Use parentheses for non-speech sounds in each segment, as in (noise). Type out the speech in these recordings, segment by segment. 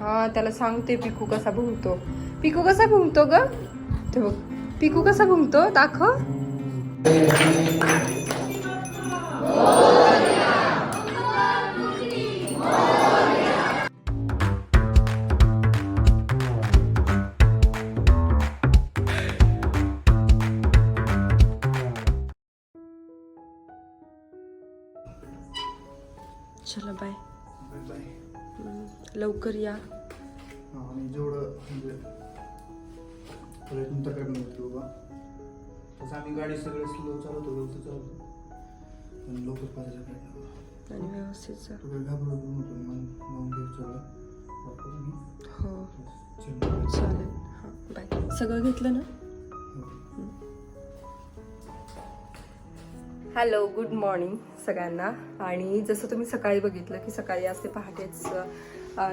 हा त्याला सांगते पिकू कसा भुंकतो पिकू कसा भुंकतो ग? ते बघ पिकू कसा भुंकतो दाखव. चला बाय लवकर या. हा, आणि जेवढं म्हणजे प्रयत्न तर करणं होतो बाबा तसं आम्ही गाडी सगळे स्लो चालवतो व्यवस्थित चालवतो. पण लवकर पाहिजे प्रयत्न. आणि व्यवस्थित जा. तू काही घाबरत नको मग मग घे चालू वापरून मी. हो. चालेल. हा बाय सगळं घेतलं ना? हॅलो गुड मॉर्निंग सगळ्यांना. आणि जसं तुम्ही सकाळी बघितलं की सकाळी आज ते पहाटेच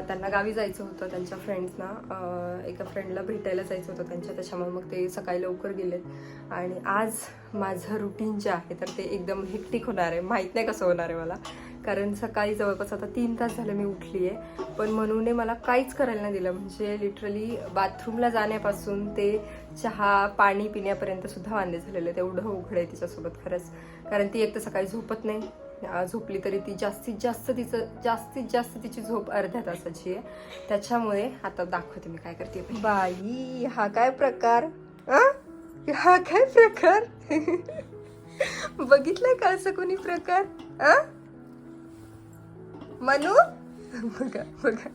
त्यांना गावी जायचं होतं त्यांच्या फ्रेंड्सना एका फ्रेंडला भेटायला जायचं होतं त्यांच्या त्याच्यामुळे मग ते सकाळी लवकर गेलेत. आणि आज माझं रुटीन जे आहे तर ते एकदम हेक्टिक होणार आहे. माहीत नाही कसं होणार आहे मला. कारण सकाळी जवळपास आता तीन तास झाले मी उठली आहे पण म्हणून मला काहीच करायला नाही दिलं. म्हणजे लिटरली बाथरूमला जाण्यापासून ते चहा पाणी पिण्यापर्यंत सुद्धा वांदे झालेले तेवढं उघड आहे तिच्यासोबत खरंच. कारण ती एक तर सकाळी झोपत नाही. झोपली तरी ती जास्तीत जास्त तिचं जास्तीत जास्त तिची झोप अर्ध्या तासाची आहे. त्याच्यामुळे आता दाखवते मी काय करते. बाई हा काय प्रकार? हा काय प्रकार? (laughs) बघितलं का असं कोणी प्रकार? अं? मनू? बघा बघा.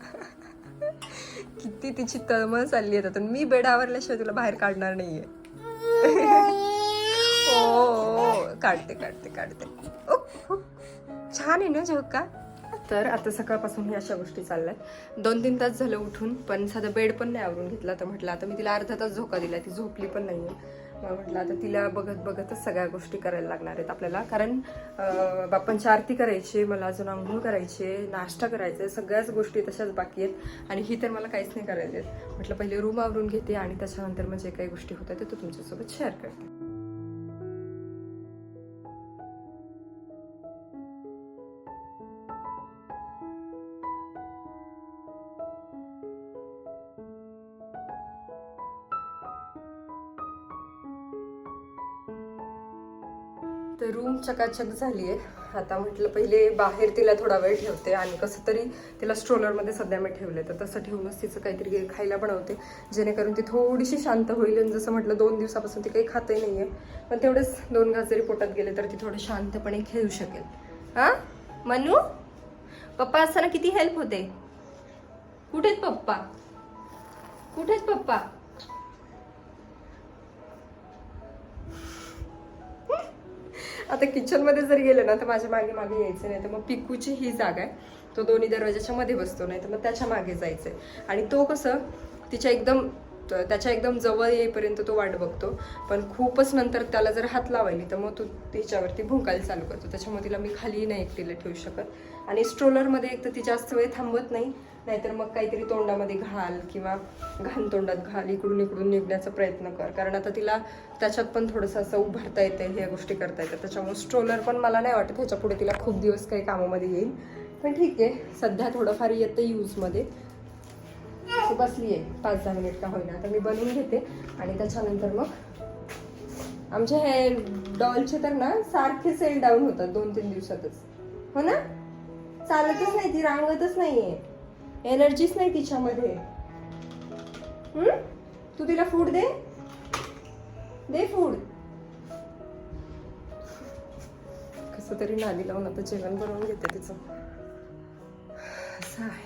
किती तिची तळमळ चालली आहे आता मी बेड आवरल्याशिवाय तुला बाहेर काढणार नाहीये. हो काढते काढते काढते. ओ, छान आहे ना झोका तर आता सकाळपासून ह्या अशा गोष्टी चालल्यात. दोन तीन तास झालं उठून पण साधा बेड पण नाही आवरून घेतला. तर म्हटलं आता मी तिला अर्धा तास झोका दिला. ती झोपली पण नाहीये. आहे म्हटलं आता तिला बघत बघतच सगळ्या गोष्टी करायला लागणार आहेत आपल्याला. कारण बाप्पांची आरती करायची मला अजून आंघोळ करायची नाश्ता करायचा आहे सगळ्याच गोष्टी तशाच बाकी आहेत. आणि ही तर मला काहीच नाही करायचे म्हटलं पहिले रूम आवरून घेते आणि त्याच्यानंतर मग जे काही गोष्टी होतात ते तो तुमच्यासोबत शेअर करते. तर रूम चकाचक झाली आहे आता म्हटलं पहिले बाहेर तिला थोडा वेळ ठेवते आणि कसं तरी तिला स्ट्रोलरमध्ये सध्या मी ठेवले तर तसं ठेवूनच तिचं काहीतरी खायला बनवते. जेणेकरून ती थोडीशी शांत होईल आणि जसं म्हटलं दोन दिवसापासून ती काही खातही नाही आहे पण तेवढेच दोन घास जरी पोटात गेले तर ती थोडं शांतपणे खेळू शकेल. हां? मनू? पप्पा असताना किती हेल्प होते? कुठेच पप्पा? कुठेच पप्पा? आता किचनमध्ये जर गेलं ना तर माझ्या मागे मागे यायचं नाही तर मग पिकूची ही जागा आहे. तो दोन्ही दरवाजाच्या मध्ये बसतो नाही तर मग त्याच्यामागे जायचंय. आणि तो कसं तिच्या एकदम त- त्याच्या एकदम जवळ येईपर्यंत तो वाट बघतो. पण खूपच नंतर त्याला जर हात लावायली तर मग तो तिच्यावरती भुंकायला चालू करतो. त्याच्यामुळे तिला मी खाली नाही एकटीला ठेवू शकत. आणि स्ट्रोलरमध्ये एक तर ती जास्त वेळ थांबत नाही. नाहीतर मग काहीतरी तोंडामध्ये घाल किंवा घाण तोंडात घाल इकडून इकडून निघण्याचा प्रयत्न कर. कारण आता तिला त्याच्यात पण थोडंसं असं उभारता येतं ह्या गोष्टी करता येतात. त्याच्यामुळे स्ट्रोलर पण मला नाही वाटत ह्याच्या पुढे तिला खूप दिवस काही कामामध्ये येईल. पण ठीक आहे सध्या थोडंफार येतं यूजमध्ये बसली आहे. पाच दहा मिनिट का होईना. आता मी बनवून घेते आणि त्याच्यानंतर मग आमचे हे डॉलचे तर ना सारखे सेल डाऊन होतात दोन तीन दिवसातच. हो ना? चालतच नाही ती रांगतच नाहीये. एनर्जीच नाही तिच्यामध्ये. हम्म? तू तिला फूड दे. दे फूड कसं तरी नादी लावून आता जेवण बनवून घेते तिचं.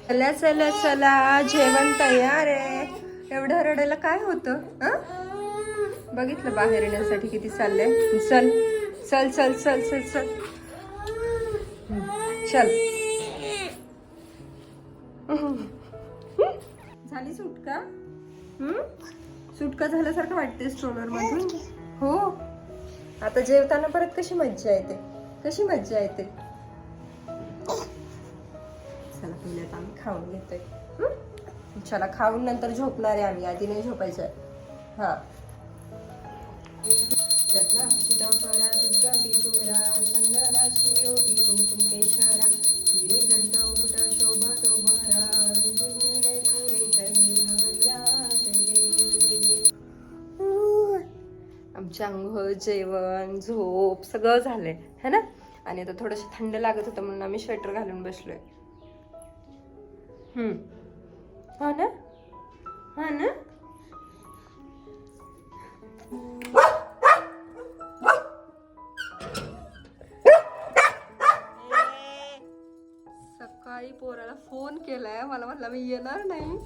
चला चला चला जेवण तयार आहे. एवढं रडायला काय होतं हं? बघितलं बाहेर येण्यासाठी किती चाललंय. चल चल चल चल चल चल. चल. झाली सुटका? सुटका झाल्यासारखं वाटते स्ट्रोलर मधून? हो. आता जेवताना परत कशी मज्जा येते? कशी मज्जा येते? चला पहिले आता आम्ही खाऊन घेतोय. हं? चला खाऊन नंतर झोपणार आहे आम्ही. आधी नाही झोपायचं. हा. रत्ना सीताफळा दुर्गा टिकुमरा संगनाची ओटी कुमकुम केशरा. आमची आंघोळ जेवण झोप सगळं झालंय है ना? आणि आता थोडंसं थंड लागत होतं म्हणून आम्ही स्वेटर घालून बसलोय. हम्म. हा ना? हा ना? सकाळी पोराला फोन केलाय. मला म्हटलं मी येणार नाही.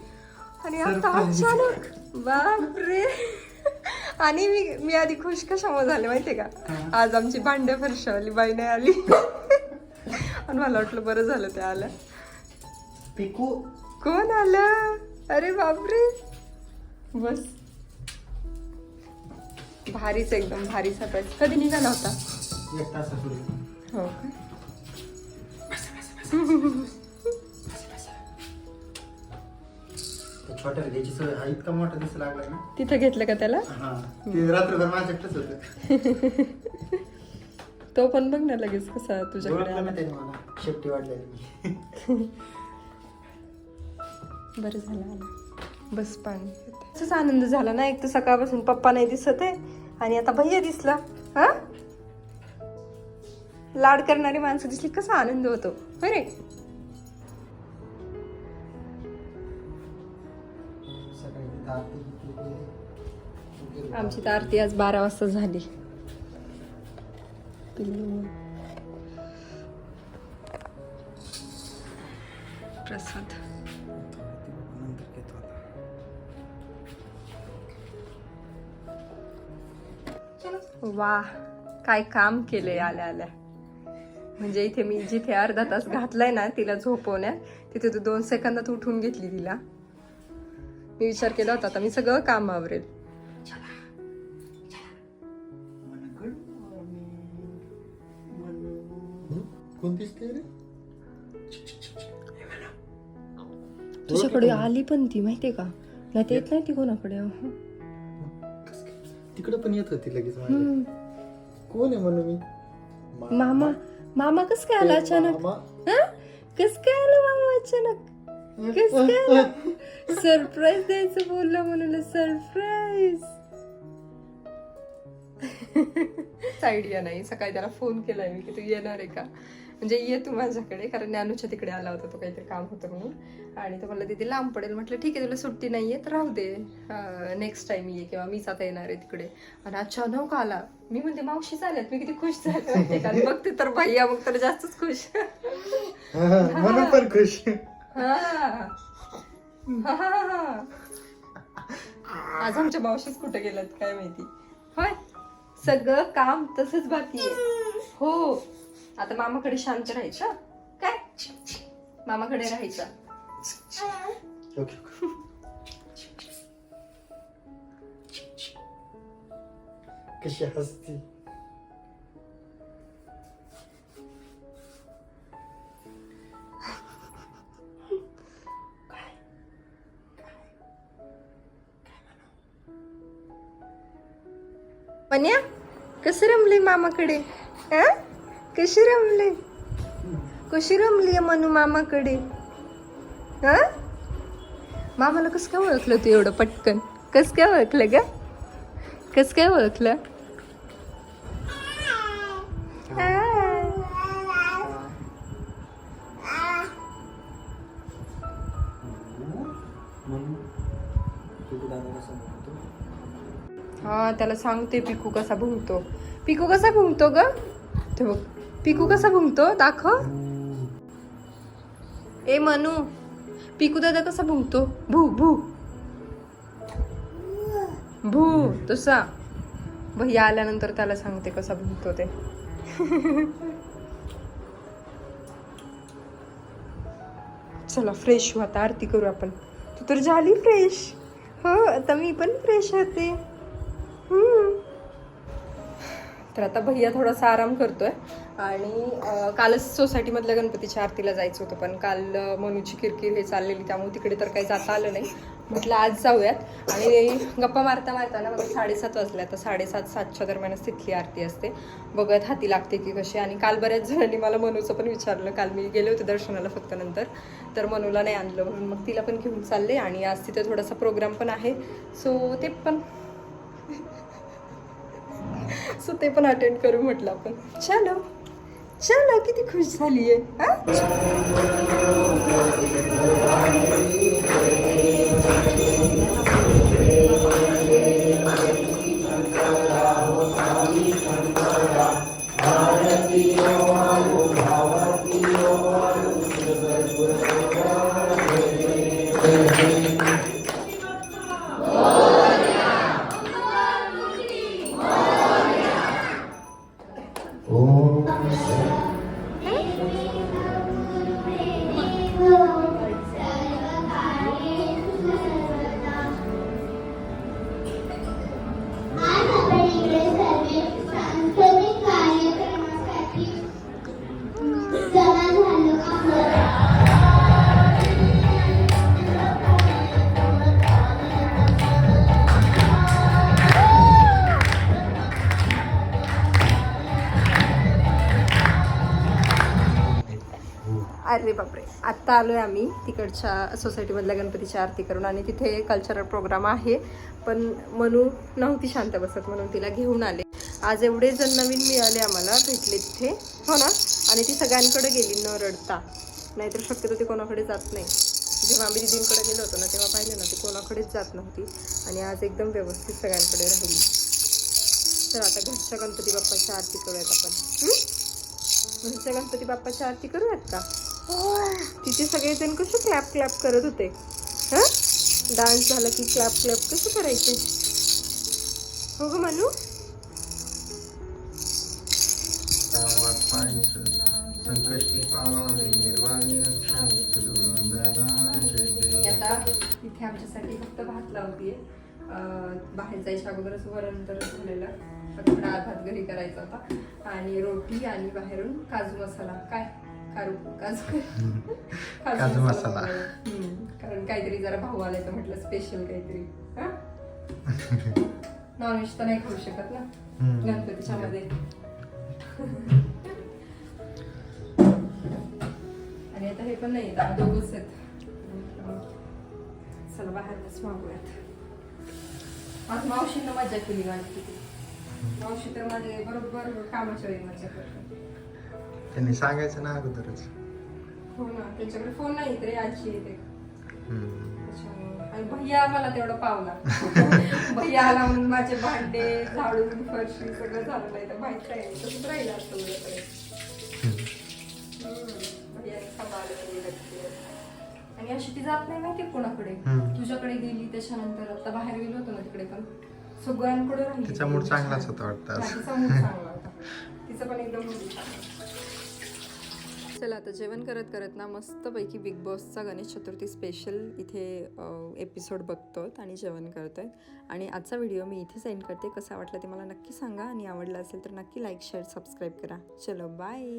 आणि आता अचानक बापरे! आणि मी मी आधी खुश कशामुळे झाले माहितीये का? आज आमची भांडे फरशावली बाई नाही आली. आणि मला वाटलं बरं झालं ते आलं. पिकू. कोण आलं? अरे बापरे. बस. भारीच एकदम भारी सरप्राईज कधी निघाला होता? हो का? (laughs) घ्यायची सवय हा इतका मोठा दिसू लागलाय ना. तिथं घेतलं का त्याला? हा. ते रात्रभर माझ्याकडेच होतं. (laughs) तो पण बघ ना लगेच कसा तुझ्याकडे ओळखलं आला. ना त्याने मला. शेपटी वाढलेली मी. (laughs) बरं झालं आला. बस पाणी तसंच आनंद झाला ना एक तर सकाळपासून पप्पा नाही दिसत आहे आणि आता भैया दिसला. हा? लाड करणारी माणसं दिसली कसा आनंद होतो. होय आमची तर आरती आज बारा वाजता झाली. प्रसाद. वा काय काम केले आल्या आल्या. म्हणजे इथे मी जिथे अर्धा तास घातलाय ना तिला झोपवण्यात तिथे तू दोन सेकंदात उठून घेतली तिला. मी विचार केला होता आता मी सगळं काम आवरेल. तुझ्याकडे आली पण ती माहितीये का? नाही ते येत नाही ती कोणाकडे. तिकडे पण येत होती लगेच. कोण आहे म्हणून मी? मामा मामा कस काय आला अचानक? मामा. हं? कस काय आलं मामा अचानक? कस सरप्राईज द्यायचं बोललं म्हणून सरप्राईज आयडिया नाही सकाळी त्याला फोन केलाय मी की तू येणार आहे का म्हणजे ये तू माझ्याकडे कारण ज्ञानूच्या तिकडे आला होता तो काहीतरी काम होतं म्हणून आणि तो मला तिथे लांब पडेल म्हटलं ठीक आहे तुला सुट्टी नाहीये तर राहू दे नेक्स्ट टाइम ये किंवा मीच आता येणार आहे तिकडे आणि अचानक आला मी म्हणते मावशीच आल्यात मी किती खुश झाले बघते तर भैया मग तर जास्तच खुश म्हणून पण खुश. आज आमच्या मावशीच कुठे गेल्यात काय माहिती? होय? सगळं काम तसंच बाकी आहे. हो. आता मामाकडे शांत राहायचं. काय? मामाकडे राहायचं. कशी हसती. पण्या कसं रमले मामाकडे? हा? कशी रमले? कशी रमली मनू मामाकडे? हा? मामाला कसं काय ओळखलं तू एवढं पटकन? कसं काय ओळखलं ग? कसं काय ओळखलं? हाय. म्हणून हा त्याला सांगते पिकू कसा भुंकतो. पिकू कसा भुंकतो ग? ते बघ पिकू कसा भुंकतो? दाखव. ए मनू पिकू दादा कसा भुंकतो? भू भू. भू तसा. भैया आल्यानंतर त्याला सांगते कसा भुंकतो ते. चला फ्रेश हो आता आरती करू आपण. तू तर झाली फ्रेश हो आता मी पण फ्रेश होते. तर आता भैया थोडासा आराम करतोय. आणि कालच सोसायटीमधल्या गणपतीच्या आरतीला जायचं होतं पण काल मनूची किरकिर हे चाललेली त्यामुळे तिकडे तर काही जाता आलं नाही. म्हटलं आज जाऊयात. आणि गप्पा मारता मारताना बघा साडेसात वाजले आता साडेसात सातच्या दरम्यानच तिथली आरती असते. बघत हाती लागते की कशी. आणि काल बऱ्याच जणांनी मला मनूचं पण विचारलं. काल मी गेले होते दर्शनाला फक्त नंतर. तर मनूला नाही आणलं म्हणून मग तिला पण घेऊन चालले. आणि आज तिथे थोडासा प्रोग्राम पण आहे. सो ते पण सो ते पण अटेंड करू म्हटलं आपण. चलो. चलो किती खुश झाली आहे आज आत्ता आलो आहे आम्ही तिकडच्या सोसायटीमधल्या गणपतीची आरती करून आणि तिथे कल्चरल प्रोग्राम आहे. पण मनू नव्हती शांत बसत म्हणून तिला घेऊन आले. आज एवढे जण नवीन मिळाले आम्हाला भेटले तिथे. हो ना? आणि ती सगळ्यांकडे गेली न रडता. नाहीतर शक्यतो ती कोणाकडे जात नाही. जेव्हा आम्ही दिदींकडे गेलो होतो ना तेव्हा पाहिलं ना ती कोणाकडेच जात नव्हती. आणि आज एकदम व्यवस्थित सगळ्यांकडे राहिली. तर आता घरच्या गणपती बाप्पाची आरती करूयात आपण. घरच्या गणपती बाप्पाची आरती करूयात का? तिथे सगळेजण कसे क्लॅप क्लॅप करत होते. हा? डान्स झाला की क्लॅप क्लॅप कसे करायचे? हो ग मनू? आता इथे आमच्यासाठी फक्त भात लावतीये. अं, बाहेर जायच्या अगोदरच वरण तर झालेलं. फक्त डाळ भात घरी करायचा होता. आणि रोटी आणि बाहेरून काजू मसाला. काय? काजू काजू (laughs) मसाला. कारण काहीतरी जरा भाऊ आलाय तर म्हटलं स्पेशल काहीतरी. नॉनव्हेज (laughs) तर नाही खाऊ शकत ना. गणपतीच्या मध्ये (laughs) आणि आता हे पण नाही दोघच आहेत. चला बाहेरच मागूयात. आज मावशीनं मजा केली माझी किती मावशी तर माझे बरोबर कामाच्या वेळी मजा करते त्यांनी सांगायचं ना अगोदरच. हो ना त्यांच्याकडे फोन नाही आजी येते. आणि भैया मला तेवढा पावला (laughs) भैया आला म्हणून माझे भांडे झाडून फरशी सगळं झालं नाही तर माहीत नाही तसंच राहिलं असतं. आणि अशी ती जात नाही माहिती कोणाकडे. तुझ्याकडे गेली त्याच्यानंतर आता बाहेर गेलो होतो ना तिकडे पण. सगळ्यांकडे राहिली. तिचा मूड चांगलाच होता वाटतं तिचा मूड चांगला होता. तिचं पण एकदम चांगला. चला आता जेवण करत करत ना मस्तपैकी बिग बॉसचा गणेश चतुर्थी स्पेशल इथे एपिसोड बघतो आणि जेवण करतोय. आणि आजचा व्हिडिओ मी इथे सेंड करते. कसा वाटला ते मला नक्की सांगा. आणि आवडला असेल तर नक्की लाईक शेअर सबस्क्राईब करा. चलो बाय